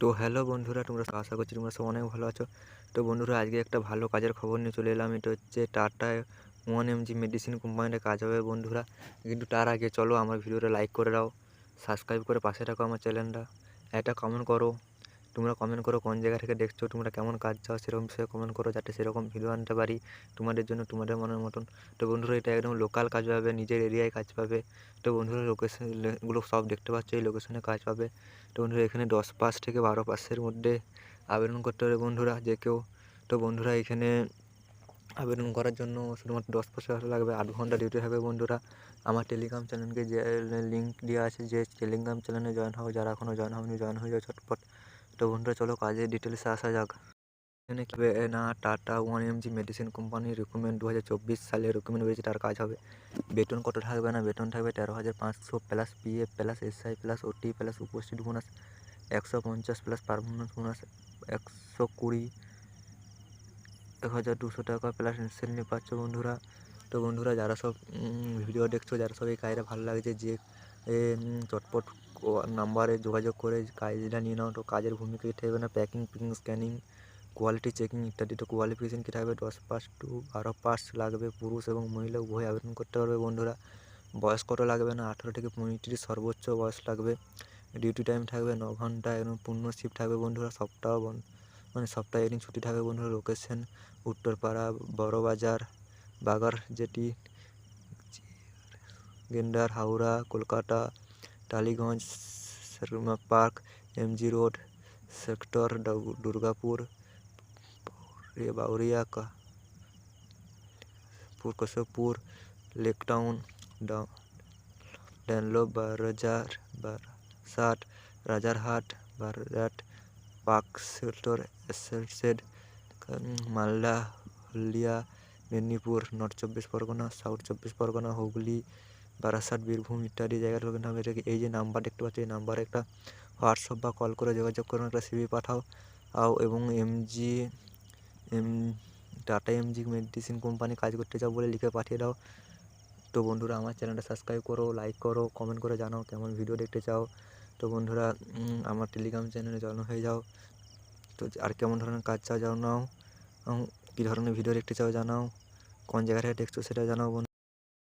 তো হ্যালো বন্ধুরা, তোমরা আশা করছি তোমরা সব অনেক ভালো আছো। তো বন্ধুরা, আজকে একটা ভালো কাজের খবর নিয়ে চলে এলাম। এটা হচ্ছে Tata one M G medicine কোম্পানিতে কাজ হবে বন্ধুরা। কিন্তু তার আগে চলো আমার ভিডিওটা লাইক করে দাও, সাবস্ক্রাইব করে পাশে থাকো আমার চ্যানেলটা। একটা কমেন্ট করো। তোমরা কমেন্ট করো কোন জায়গা থেকে দেখছ, তোমরা কেমন কাজ চাও সেরকম বিষয়ে কমেন্ট করো যাতে সেরকম ভিডিও আনতে পারি তোমাদের জন্য, তোমাদের মনের মতন। তো বন্ধুরা, এটা একদম লোকাল কাজ পাবে, নিজের এরিয়ায় কাজ পাবে। তো বন্ধুরা লোকেশনগুলো সব দেখতে পাচ্ছ, এই লোকেশনে কাজ পাবে। তো বন্ধুরা, এখানে দশ পাস থেকে বারো পাসের মধ্যে আবেদন করতে হবে বন্ধুরা, যে কেউ। তো বন্ধুরা, এখানে আবেদন করার জন্য শুধুমাত্র দশ আসা লাগবে আধ ঘণ্টা ডিউটি হবে বন্ধুরা। আমার টেলিগ্রাম চ্যানেলকে যে লিঙ্ক দেওয়া আছে, যে টেলিগ্রাম চ্যানেলে জয়েন হবে যারা এখনও জয়েন হয়নি জয়েন হয়ে যাও ছটপট তো বন্ধুরা, চলো কাজের ডিটেলসে আসা যাক। এখানে কী না, Tata one M G medicine কোম্পানির রিক্রুটমেন্ট দু হাজার চব্বিশ সালে রিক্রুটমেন্ট হয়েছে তার কাজ হবে। বেতন কত থাকবে না? বেতন থাকবে তেরো হাজার পাঁচশো plus PF plus ESI plus OT plus উপস্থিত বোনাস একশো পঞ্চাশ প্লাস পারফরমেন্স বোনাস একশো কুড়ি এক হাজার দুশো টাকা প্লাস ইনসেন্টিভ পাচ্ছ বন্ধুরা। তো বন্ধুরা, যারা সব ভিডিও দেখছ, যারা সব এই কাজটা ভালো লাগছে, যে চটপট নাম্বারে যোগাযোগ করে কাজটা নিয়ে নাও। তো কাজের ভূমিকা কী থাকবে না? Packing picking scanning quality checking ইত্যাদি। তো কোয়ালিফিকেশন কী থাকবে? দশ পাস টু বারো পাস লাগবে। পুরুষ এবং মহিলা উভয় আবেদন করতে পারবে বন্ধুরা। বয়স কত লাগবে না? আঠেরো থেকে পঁয়ত্রিশ সর্বোচ্চ বয়স লাগবে। ডিউটি টাইম থাকবে ন ঘণ্টা এবং পূর্ণ শিফট থাকবে বন্ধুরা। সপ্তাহ মানে সপ্তাহে একদিন ছুটি থাকবে বন্ধুরা। লোকেশন উত্তরপাড়া, বড়বাজার বাগার jetty Gendor, Howrah, Kolkata Tollygunge Sharma park M G road sector Durgapur Bawaria का पुर लेक टाउन डनलो बाज़ार बारासात राजारहाट बाराट पार्क सेक्टर एसेड मालदा हल्दिया मेदनीपुर नॉर्थ चौबीस परगना साउथ चौबीस परगना हुगली বারাসাত, বীরভূম ইত্যাদি জায়গার নাম এটাকে এই যে নাম্বার দেখতে পাচ্ছি, এই নাম্বারে একটা হোয়াটসঅ্যাপ বা কল করে যোগাযোগ করুন, একটা সিভি পাঠাও। আও এবং MG M Tata MG medicine company কাজ করতে চাও বলে লিখে পাঠিয়ে দাও। তো বন্ধুরা, আমার চ্যানেলটা সাবস্ক্রাইব করো লাইক করো কমেন্ট করে জানাও কেমন ভিডিও দেখতে চাও। তো বন্ধুরা আমার টেলিগ্রাম চ্যানেলে জয়েন হয়ে যাও। তো আর কেমন ধরনের কাজ চাও জানাও। কী ধরনের ভিডিও দেখতে চাও জানাও। কোন জায়গা থেকে দেখছ সেটা জানাও